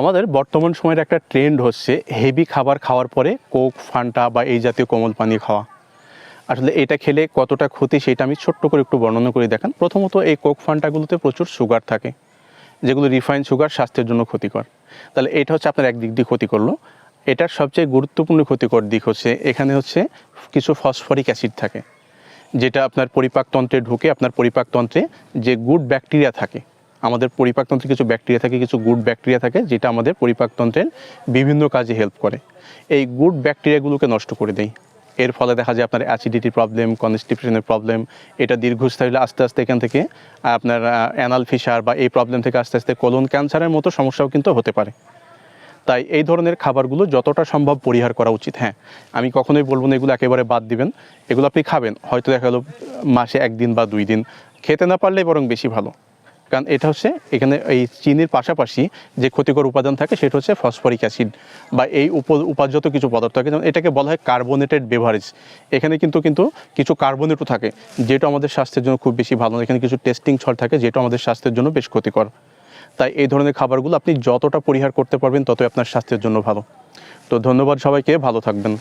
আমাদের বর্তমান সময়ের একটা ট্রেন্ড হচ্ছে হেভি খাবার খাওয়ার পরে কোক ফান্টা বা এই জাতীয় কোমল পানি খাওয়া। আসলে এটা খেলে কতটা ক্ষতি সেটা আমি ছোট্ট করে একটু বর্ণনা করে দেখান। প্রথমত এই কোক ফান্টাগুলোতে প্রচুর সুগার থাকে, যেগুলো রিফাইন সুগার স্বাস্থ্যের জন্য ক্ষতিকর। তাহলে এটা হচ্ছে আপনার একদিক দিয়ে ক্ষতি করল এটার সবচেয়ে গুরুত্বপূর্ণ ক্ষতিকর দিক হচ্ছে এখানে হচ্ছে কিছু ফসফরিক অ্যাসিড থাকে, যেটা আপনার পরিপাকতন্ত্রে ঢুকে, আপনার পরিপাকতন্ত্রে যে গুড ব্যাকটেরিয়া থাকে আমাদের পরিপাকতন্ত্রে কিছু ব্যাকটেরিয়া থাকে, কিছু গুড ব্যাকটেরিয়া থাকে, যেটা আমাদের পরিপাকতন্ত্রের বিভিন্ন কাজে হেল্প করে। এই গুড ব্যাকটেরিয়াগুলোকে নষ্ট করে দেয়। এর ফলে দেখা যায় আপনার অ্যাসিডিটি প্রবলেম কনস্টিপেশনের প্রবলেম এটা দীর্ঘস্থায়ী হলে আস্তে আস্তে এখান থেকে আপনার অ্যানাল ফিসার বা এই প্রবলেম থেকে আস্তে আস্তে কোলন ক্যান্সারের মতো সমস্যাও কিন্তু হতে পারে। তাই এই ধরনের খাবারগুলো যতটা সম্ভব পরিহার করা উচিত। হ্যাঁ আমি কখনোই বলব না এগুলো একেবারে বাদ দিবেন। এগুলো আপনি খাবেন, হয়তো দেখা গেলো মাসে একদিন বা দুই দিন। খেতে না পারলে বরং বেশি ভালো। কারণ এটা হচ্ছে এখানে এই চিনির পাশাপাশি যে ক্ষতিকর উপাদান থাকে সেটা হচ্ছে ফসফরিক অ্যাসিড বা এই উপ উপাজ্যত কিছু পদার্থ থাকে। যেমন এটাকে বলা হয় কার্বোনেটেড বেভারেজ। এখানে কিন্তু কিন্তু কিছু কার্বোনেটও থাকে, যেটা আমাদের স্বাস্থ্যের জন্য খুব বেশি ভালো। এখানে কিছু টেস্টিং ছল থাকে, যেটা আমাদের স্বাস্থ্যের জন্য বেশ ক্ষতিকর। তাই এই ধরনের খাবারগুলো আপনি যতটা পরিহার করতে পারবেন, ততই আপনার স্বাস্থ্যের জন্য ভালো। তো ধন্যবাদ সবাইকে, ভালো থাকবেন।